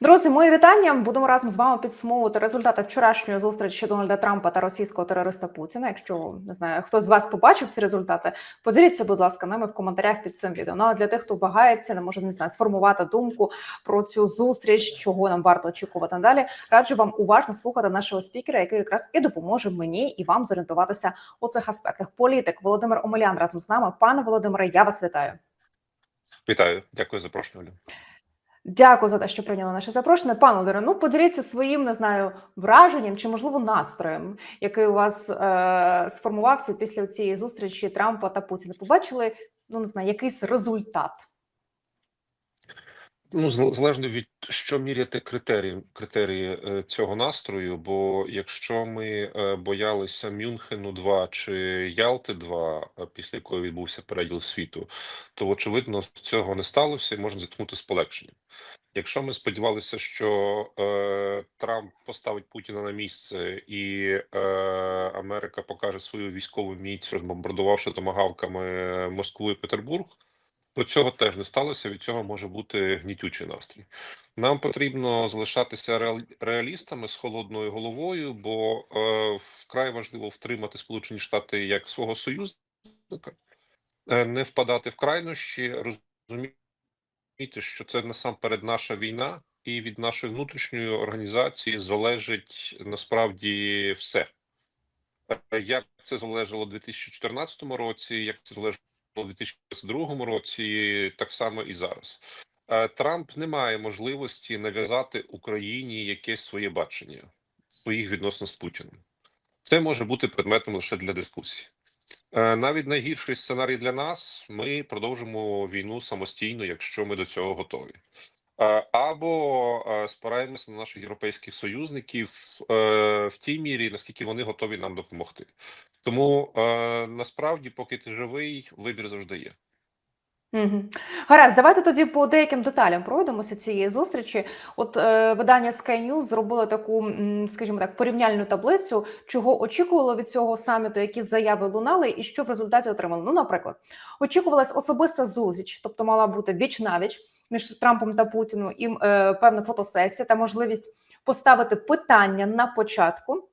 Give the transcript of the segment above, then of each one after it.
Друзі, мої вітання. Будемо разом з вами підсумовувати результати вчорашньої зустрічі Дональда Трампа та російського терориста Путіна. Якщо не знаю, хто з вас побачив ці результати, поділіться, будь ласка, ними в коментарях під цим відео. Ну а для тих, хто вагається, не може не сформувати думку про цю зустріч, чого нам варто очікувати надалі. Раджу вам уважно слухати нашого спікера, який якраз і допоможе мені і вам зорієнтуватися у цих аспектах. Політик Володимир Омелян разом з нами. Пане Володимире, я вас вітаю. Вітаю, дякую за запрошення. Дякую за те, що прийняли наше запрошення. Пане Лере, ну поділіться своїм, не знаю, враженням чи можливо настроєм, який у вас е, сформувався після цієї зустрічі Трампа та Путіна. Побачили, ну не знаю, якийсь результат. Ну, зал- залежно від що міряти критерії, критерії е, цього настрою. Бо якщо ми е, боялися Мюнхену 2 чи Ялти 2 е, після якої відбувся переділ світу, то очевидно цього не сталося і можна зіткнути з полегшенням. Якщо ми сподівалися, що е, Трамп поставить Путіна на місце і е, Америка покаже свою військову міць, розбомбардувавши томагавками Москву і Петербург. То цього теж не сталося. Від цього може бути гнітючий настрій. Нам потрібно залишатися реал- реалістами з холодною головою, бо е, вкрай важливо втримати Сполучені Штати як свого союзника, е, не впадати в крайнощі, розуміти, що це насамперед наша війна, і від нашої внутрішньої організації залежить насправді все. Е, Як це залежало у 2014 році, як це залежало у 2022 році, так само і зараз. Е, Трамп не має можливості нав'язати Україні якесь своє бачення своїх відносин з Путіним. Це може бути предметом лише для дискусії. Е, Навіть найгірший сценарій для нас: ми продовжимо війну самостійно, якщо ми до цього готові. Е, Або спираємося на наших європейських союзників в тій мірі, наскільки вони готові нам допомогти. Тому е, насправді, поки ти живий, вибір завжди є. Угу. Гаразд, давайте тоді по деяким деталям пройдемося цієї зустрічі. От е, видання Sky News зробило таку, скажімо так, порівняльну таблицю, чого очікувало від цього саміту, які заяви лунали, і що в результаті отримали. Ну, наприклад, очікувалась особиста зустріч, тобто мала бути віч навіч між Трампом та Путіним, і е, певна фотосесія та можливість поставити питання на початку.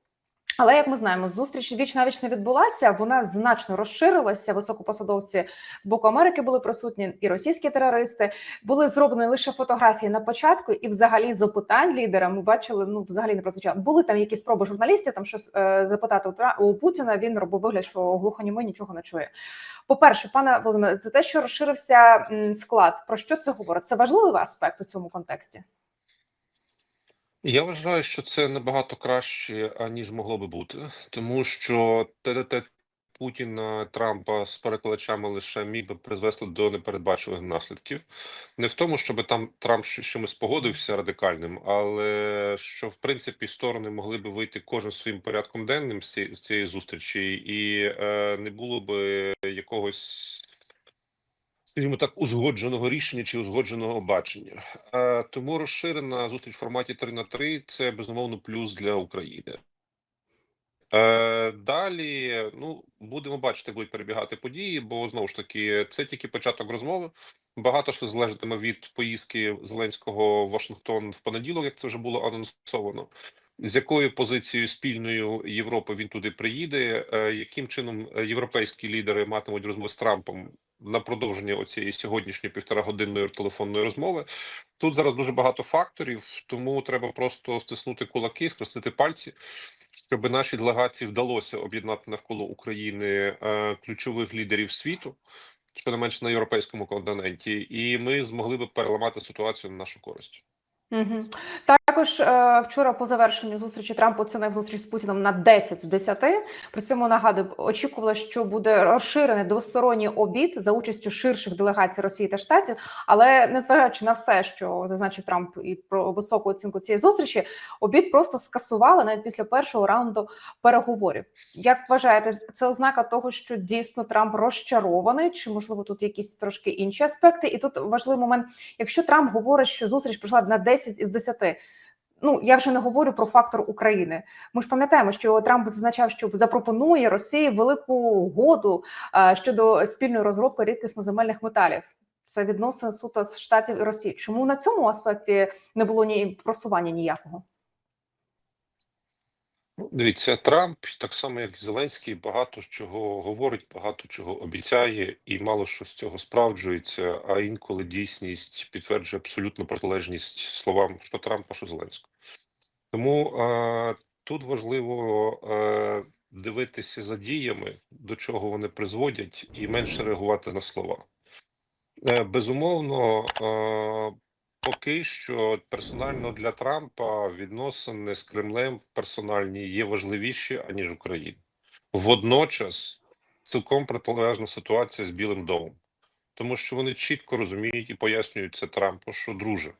Але як ми знаємо, зустріч віч навіч не відбулася. Вона значно розширилася. Високопосадовці з боку Америки були присутні, і російські терористи були зроблені лише фотографії на початку, і взагалі запитань лідера ми бачили. Ну взагалі не прозвучало. Були там якісь спроби журналістів там щось е, запитати у, у Путіна. Він робив вигляд, що глухонімий нічого не чує. По перше, пане Володимире, це те, що розширився склад. Про що це говорить? Це важливий аспект у цьому контексті. Я вважаю, що це набагато краще, аніж могло би бути, тому що ТДТ Путіна Трампа з перекладачами лише міг би призвести до непередбачуваних наслідків. Не в тому, щоб там Трамп чимось погодився радикальним, але що в принципі сторони могли би вийти кожен своїм порядком денним з цієї зустрічі, і е, не було би якогось. Скажімо так, узгодженого рішення чи узгодженого бачення. Е, Тому розширена зустріч в форматі 3 на 3 – це безумовно плюс для України. Е, Далі, ну будемо бачити, будуть перебігати події, бо знову ж таки це тільки початок розмови. Багато що залежатиме від поїздки Зеленського в Вашингтон в понеділок, як це вже було анонсовано. З якою позицією спільною Європи він туди приїде? е, Яким чином європейські лідери матимуть розмови з Трампом на продовження оцієї сьогоднішньої півторагодинної телефонної розмови? Тут зараз дуже багато факторів, тому треба просто стиснути кулаки, скрестити пальці, щоб нашій делегації вдалося об'єднати навколо України е, ключових лідерів світу, що не менше на європейському континенті, і ми змогли би переламати ситуацію на нашу користь. Угу. Також е, вчора по завершенню зустрічі Трамп оцінив зустріч з Путіном на 10 з 10. При цьому нагадую, очікувало, що буде розширений двосторонній обід за участю ширших делегацій Росії та Штатів. Але незважаючи на все, що зазначив Трамп і про високу оцінку цієї зустрічі, обід просто скасували навіть після першого раунду переговорів. Як вважаєте, це ознака того, що дійсно Трамп розчарований, чи можливо тут якісь трошки інші аспекти? І тут важливий момент, якщо Трамп говорить, що зустріч пройшла на 10 із 10, Ну я вже не говорю про фактор України. Ми ж пам'ятаємо, що Трамп зазначав, що запропонує Росії велику угоду е, щодо спільної розробки рідкісноземельних металів. Це відносини суто з штатів і Росії. Чому на цьому аспекті не було ні просування ніякого? Ну, Дивіться, Трамп, так само як Зеленський, багато чого говорить, багато чого обіцяє, і мало що з цього справджується. А інколи дійсність підтверджує абсолютну протилежність словам що Трампа, що Зеленського. Тому е, тут важливо е, дивитися за діями, до чого вони призводять, і менше реагувати на слова. Е, безумовно, поки що персонально для Трампа відносини з Кремлем персональні є важливіші аніж Україна. Водночас цілком протилежна ситуація з Білим домом, тому що вони чітко розуміють і пояснюють це Трампу, що друже.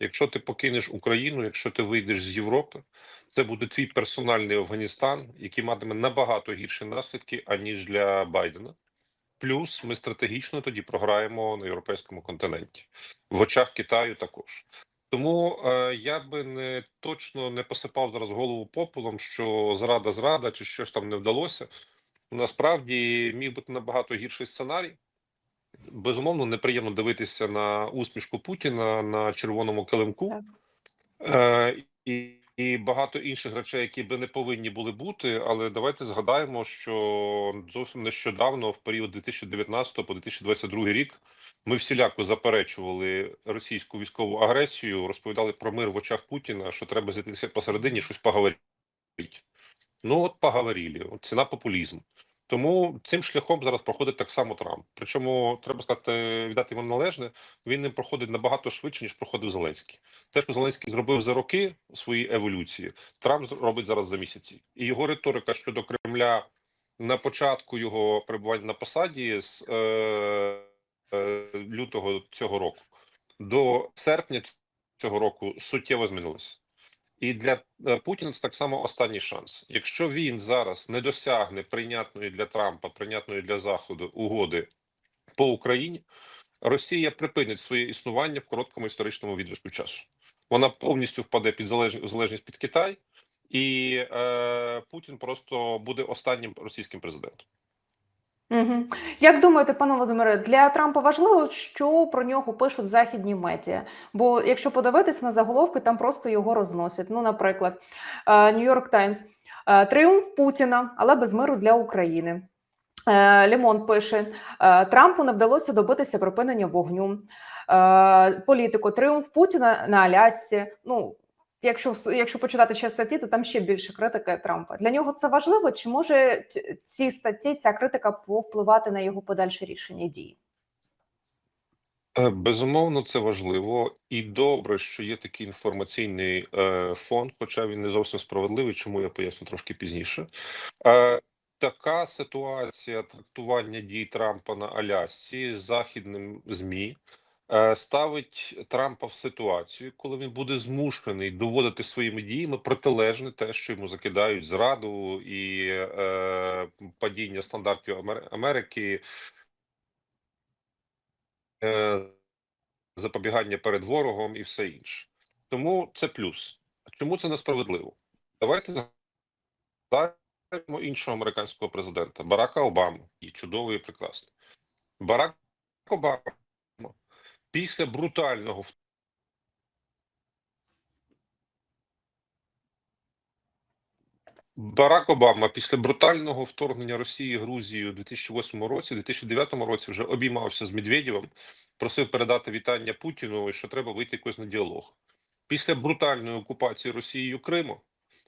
Якщо ти покинеш Україну, якщо ти вийдеш з Європи, це буде твій персональний Афганістан, який матиме набагато гірші наслідки аніж для Байдена. Плюс ми стратегічно тоді програємо на європейському континенті в очах Китаю також. Тому е, я би не точно не посипав зараз голову попелом, що зрада, зрада чи щось там не вдалося. Насправді міг бути набагато гірший сценарій. Безумовно, неприємно дивитися на усмішку Путіна на червоному килимку. Е, і, і багато інших речей, які би не повинні були бути. Але давайте згадаємо, що зовсім нещодавно, в період 2019 по 2022 рік, ми всіляко заперечували російську військову агресію, розповідали про мир в очах Путіна, що треба зійтися посередині, щось поговорити. Ну от поговорили. Ціна популізму. Тому цим шляхом зараз проходить так само Трамп. Причому треба сказати, віддати йому належне. Він не проходить набагато швидше ніж проходив Зеленський. Те, що Зеленський зробив за роки своєї еволюції, Трамп робить зараз за місяці. І його риторика щодо Кремля на початку його перебування на посаді з е, е, лютого цього року до серпня цього року суттєво змінилася. І для е, Путіна це так само останній шанс. Якщо він зараз не досягне прийнятної для Трампа, прийнятної для Заходу угоди по Україні, Росія припинить своє існування в короткому історичному відрізку часу. Вона повністю впаде під залежність під Китай, і е, Путін просто буде останнім російським президентом. Угу. Як думаєте, пане Володимире, для Трампа важливо, що про нього пишуть західні медіа? Бо якщо подивитися на заголовки, там просто його розносять. Ну, наприклад, Нью-Йорк Таймс тріумф Путіна, але без миру для України. Е, Лімон пише: е, Трампу не вдалося добитися припинення вогню. Е, Політико, тріумф Путіна на Алясці. Ну, якщо якщо почитати ще статті, то там ще більше критики Трампа. Для нього це важливо. Чи може ці статті, ця критика повпливати на його подальше рішення дії? Безумовно, це важливо і добре, що є такий інформаційний е, фонд, хоча він не зовсім справедливий, чому я поясню трошки пізніше. Е, така ситуація трактування дій Трампа на Алясці західним ЗМІ е, ставить Трампа в ситуацію, коли він буде змушений доводити своїми діями протилежне те, що йому закидають зраду і е, падіння стандартів Амер- Америки. Е, запобігання перед ворогом і все інше. Тому це плюс. Чому це несправедливо? Давайте згадаємо іншого американського президента Барака Обаму. І чудовий і прекрасний. Барак Обама після брутального Барак Обама після брутального вторгнення Росії Грузії у 2008 році, у 2009 році вже обіймався з Медведєвим, просив передати вітання Путіну, що треба вийти якось на діалог. Після брутальної окупації Росією Криму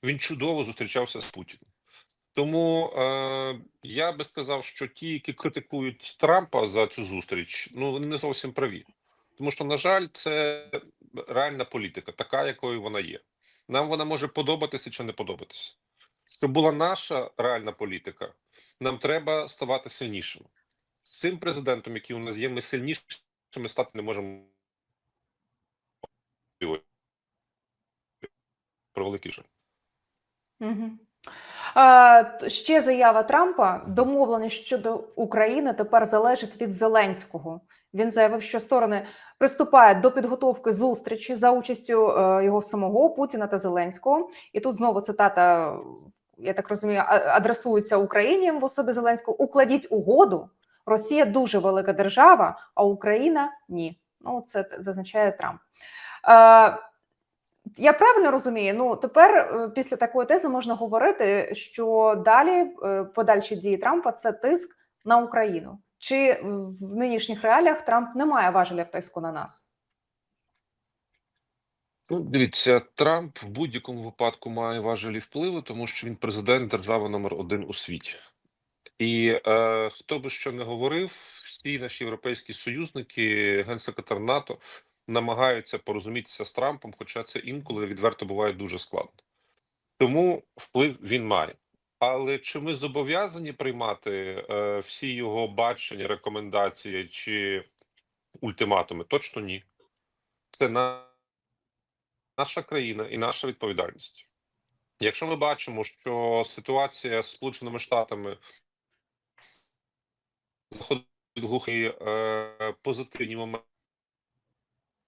він чудово зустрічався з Путіним. Тому е, я би сказав, що ті, які критикують Трампа за цю зустріч, ну вони не зовсім праві. Тому що, на жаль, це реальна політика, така, якою вона є. Нам вона може подобатися чи не подобатися. Щоб була наша реальна політика, нам треба ставати сильнішими. З цим президентом, який у нас є, ми сильнішими стати не можемо. Про великий жаль. Ще заява Трампа: домовленість щодо України тепер залежить від Зеленського. Він заявив, що сторони приступають до підготовки зустрічі за участю е, його самого Путіна та Зеленського. І тут знову цитата, я так розумію, адресується Україні в особі Зеленського. Укладіть угоду, Росія дуже велика держава, а Україна ні. Ну це зазначає Трамп. Е, я правильно розумію? Ну тепер е, після такої тези можна говорити, що далі е, подальші дії Трампа це тиск на Україну. Чи в нинішніх реаліях Трамп не має важеля тиску на нас? Ну, дивіться, Трамп в будь-якому випадку має важелі впливу, тому що він президент держави номер один у світі. І е, хто би що не говорив, всі наші європейські союзники, генсекретар НАТО, намагаються порозумітися з Трампом, хоча це інколи відверто буває дуже складно. Тому вплив він має. Але чи ми зобов'язані приймати е, всі його бачення, рекомендації чи ультиматуми? Точно ні. Це на наша країна і наша відповідальність. Якщо ми бачимо, що ситуація з Сполученими Штатами заходить глухі е, позитивні моменти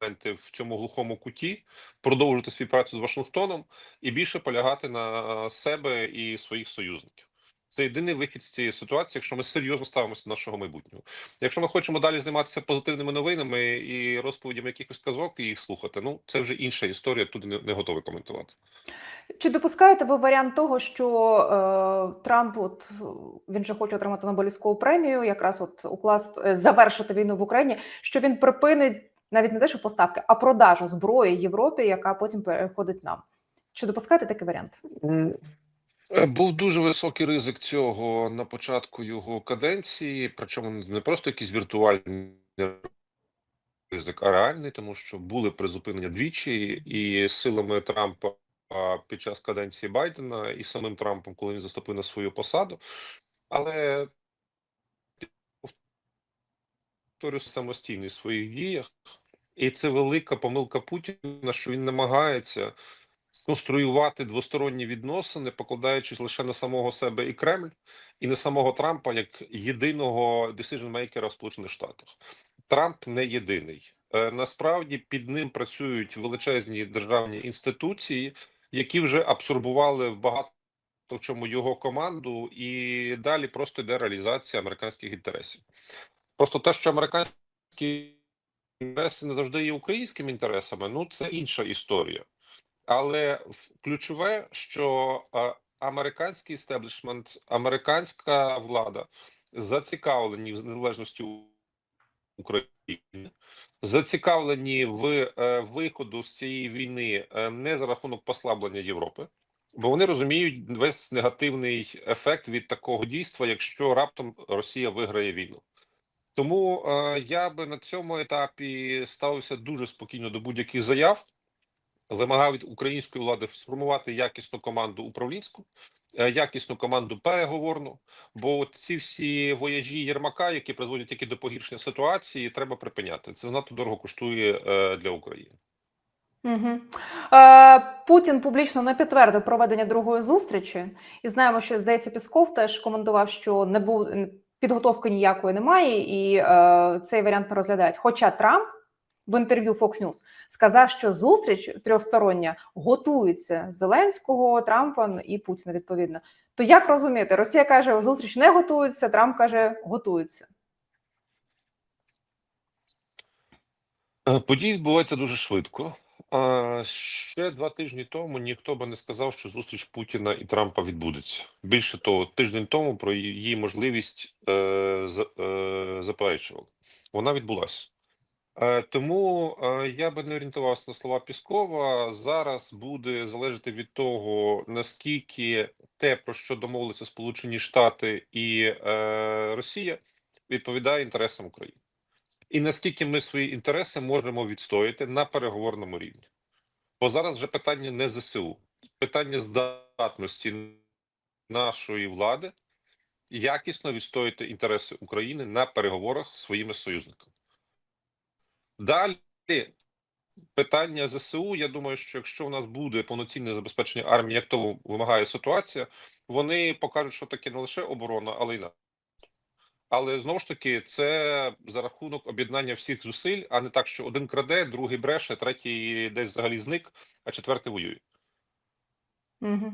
в цьому глухому куті, продовжувати співпрацю з Вашингтоном і більше полягати на себе і своїх союзників. Це єдиний вихід з цієї ситуації, якщо ми серйозно ставимося до нашого майбутнього. Якщо ми хочемо далі займатися позитивними новинами і розповідями якихось казок і їх слухати, ну це вже інша історія. Тут не, не готовий коментувати. Чи допускаєте ви варіант того, що е, Трамп, от він же хоче отримати Нобелівську премію, якраз от укласти е, завершити війну в Україні, що він припинить навіть не те, що поставки, а продажу зброї Європі, яка потім переходить нам? Чи допускаєте такий варіант? Був дуже високий ризик цього на початку його каденції, причому не просто якийсь віртуальний ризик, а реальний, тому що були призупинення двічі, і силами Трампа під час каденції Байдена, і самим Трампом, коли він заступив на свою посаду. Але повторюю самостійний в своїх діях, і це велика помилка Путіна, що він намагається сконструювати двосторонні відносини, покладаючись лише на самого себе і Кремль, і на самого Трампа як єдиного decision-мейкера в Сполучених Штатах. Трамп не єдиний. Е, Насправді під ним працюють величезні державні інституції, які вже абсорбували в багато в чому його команду, і далі просто йде реалізація американських інтересів. Просто те, що американські інтереси не завжди є українськими інтересами, ну це інша історія. Але ключове, що американський істеблішмент, американська влада зацікавлені в незалежності України, зацікавлені в е, виходу з цієї війни е, не за рахунок послаблення Європи, бо вони розуміють весь негативний ефект від такого дійства, якщо раптом Росія виграє війну. Тому е, я би на цьому етапі ставився дуже спокійно до будь-яких заяв вимагав від української влади сформувати якісну команду управлінську, е, якісну команду переговорну. Бо ці всі вояжі Єрмака, які призводять тільки до погіршення ситуації, треба припиняти. Це занадто дорого коштує е, для України. Угу. Е, Путін публічно не підтвердив проведення другої зустрічі, і знаємо, що здається, Пісков теж коментував, що не був підготовки ніякої немає, і е, цей варіант не розглядають. Хоча Трамп в інтерв'ю Fox News сказав, що зустріч трьохстороння готується Зеленського, Трампа і Путіна. Відповідно, то як розуміти, Росія каже, зустріч не готується, Трамп каже, готується. Е, Події відбуваються дуже швидко. Ще два тижні тому ніхто би не сказав, що зустріч Путіна і Трампа відбудеться. Більше того, тиждень тому про її можливість е, е, заперечували. Вона відбулася. Е, Тому я би не орієнтувався на слова Піскова. Зараз буде залежати від того, наскільки те, про що домовилися Сполучені Штати і Росія, відповідає інтересам України. І наскільки ми свої інтереси можемо відстояти на переговорному рівні. Бо зараз вже питання не ЗСУ, питання здатності нашої влади якісно відстояти інтереси України на переговорах з своїми союзниками. Далі питання ЗСУ. Я думаю, що якщо у нас буде повноцінне забезпечення армії, як того вимагає ситуація, вони покажуть, що таке не лише оборона, але й НАТО. Але знову ж таки, це за рахунок об'єднання всіх зусиль, а не так, що один краде, другий бреше, третій десь взагалі зник, а четвертий воює. Угу.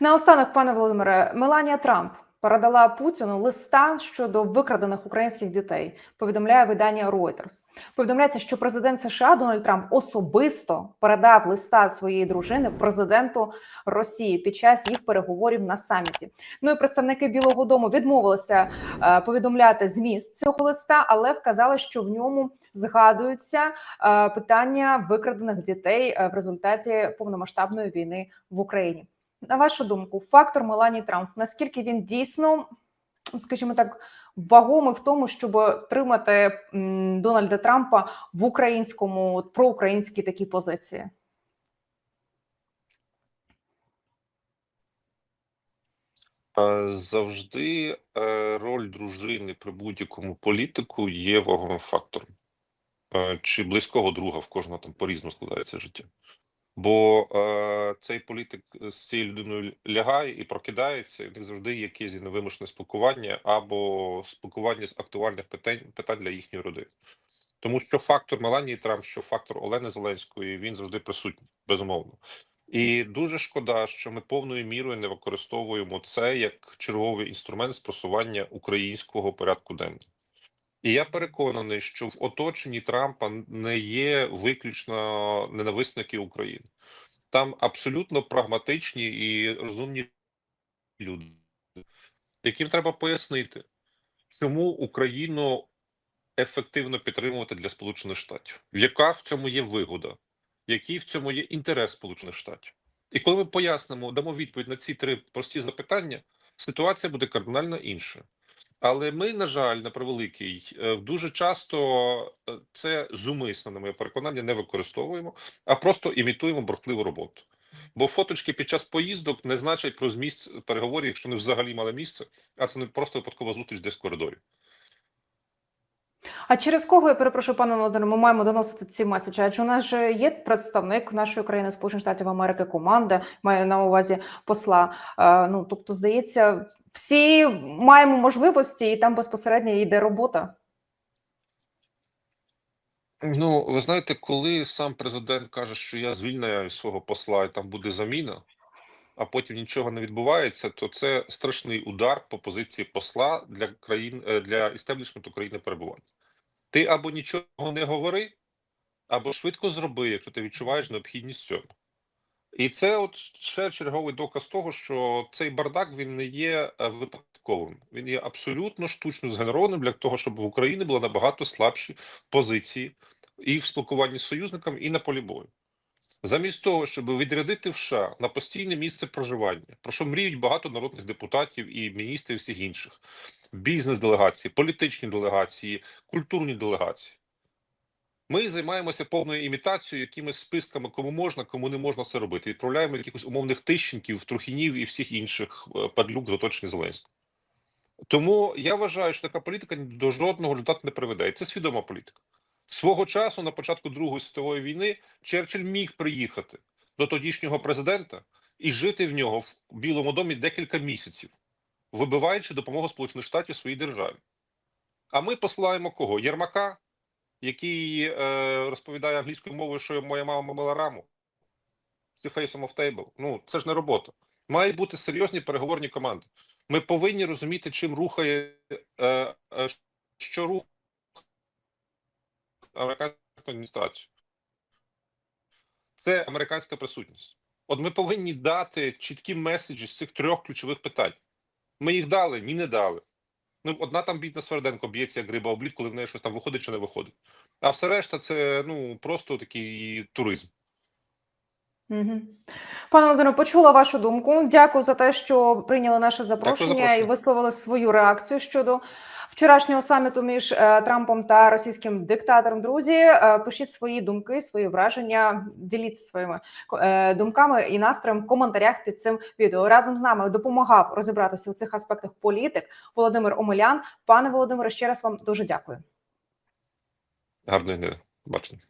Наостанок, пане Володимире, Меланія Трамп передала Путіну листа щодо викрадених українських дітей. Повідомляє видання Reuters. Повідомляється, що президент США Дональд Трамп особисто передав листа своєї дружини президенту Росії під час їх переговорів на саміті. Ну і представники Білого Дому відмовилися е, повідомляти зміст цього листа, але вказали, що в ньому згадуються е, питання викрадених дітей е, в результаті повномасштабної війни в Україні. На вашу думку, фактор Мелані Трамп наскільки він дійсно, скажімо так, вагомий в тому, щоб тримати Дональда Трампа в українському проукраїнській такій позиції? Е, Завжди е, роль дружини при будь-якому політику є вагомим фактором. Е, Чи близького друга в кожного там по-різному складається життя. Бо е, цей політик з цією людиною лягає і прокидається, і в них завжди є якесь невимушене спілкування або спілкування з актуальних питань, питань для їхньої родини. Тому що фактор Меланії Трамп, що фактор Олени Зеленської, він завжди присутній, безумовно. І дуже шкода, що ми повною мірою не використовуємо це як черговий інструмент з просування українського порядку денного. І я переконаний, що в оточенні Трампа не є виключно ненависники України. Там абсолютно прагматичні і розумні люди, яким треба пояснити, чому Україну ефективно підтримувати для Сполучених Штатів, яка в цьому є вигода, який в цьому є інтерес Сполучених Штатів. І коли ми пояснимо, дамо відповідь на ці три прості запитання, ситуація буде кардинально інша. Але ми, на жаль, на превеликий, е, дуже часто е, це зумисно, на моє переконання, не використовуємо, а просто імітуємо бурхливу роботу. Бо фоточки під час поїздок не значать про зміст переговорів, якщо вони взагалі мали місце, а це не просто випадкова зустріч десь в коридорі. А через кого я перепрошую, пане Володимире, ми маємо доносити ці меседжі? Адже у нас же є представник нашої країни Сполучених Штатів Америки, команда маю на увазі посла. Е, ну тобто, здається, всі маємо можливості, і там безпосередньо йде робота. Ну, ви знаєте, коли сам президент каже, що я звільняю свого посла, і там буде заміна, а потім нічого не відбувається, то це страшний удар по позиції посла для країн е, для істеблішменту країни перебування. Ти або нічого не говори, або швидко зроби, якщо ти відчуваєш необхідність цього. І це от ще черговий доказ того, що цей бардак він не є е, випадковим, він є абсолютно штучно згенерованим для того, щоб в Україні були набагато слабші позиції і в спілкуванні з союзниками, і на полі бою. Замість того, щоб відрядити в США на постійне місце проживання, про що мріють багато народних депутатів і міністрів і всіх інших, бізнес-делегації, політичні делегації, культурні делегації. Ми займаємося повною імітацією, якимись списками, кому можна, кому не можна це робити. Відправляємо якихось умовних тищенків, трухінів і всіх інших е, падлюк з оточення Зеленського. Тому я вважаю, що така політика до жодного результату не приведе. І це свідома політика. Свого часу, на початку Другої світової війни, Черчилль міг приїхати до тодішнього президента і жити в нього в Білому домі декілька місяців, вибиваючи допомогу Сполучених Штатів своїй державі. А ми посилаємо кого? Єрмака, який е, розповідає англійською мовою, що моя мама мила раму. Це face of table. Ну, це ж не робота. Мають бути серйозні переговорні команди. Ми повинні розуміти, чим рухає, е, е, що рухає американську адміністрацію. Це американська присутність. От ми повинні дати чіткі меседжі з цих трьох ключових питань. Ми їх дали, ні, не дали. Ну, одна там бідна Сверденко б'ється як риба облід, коли в неї щось там виходить чи не виходить. А все решта це ну просто такий туризм. Угу. Пане Володимире, почула вашу думку. Дякую за те, що прийняли наше запрошення, запрошення. і висловили свою реакцію щодо вчорашнього саміту між е, Трампом та російським диктатором. Друзі, е, пишіть свої думки, свої враження, діліться своїми е, думками і настроєм в коментарях під цим відео. Разом з нами допомагав розібратися у цих аспектах політик Володимир Омелян. Пане Володимире, ще раз вам дуже дякую. Гарної не бачення.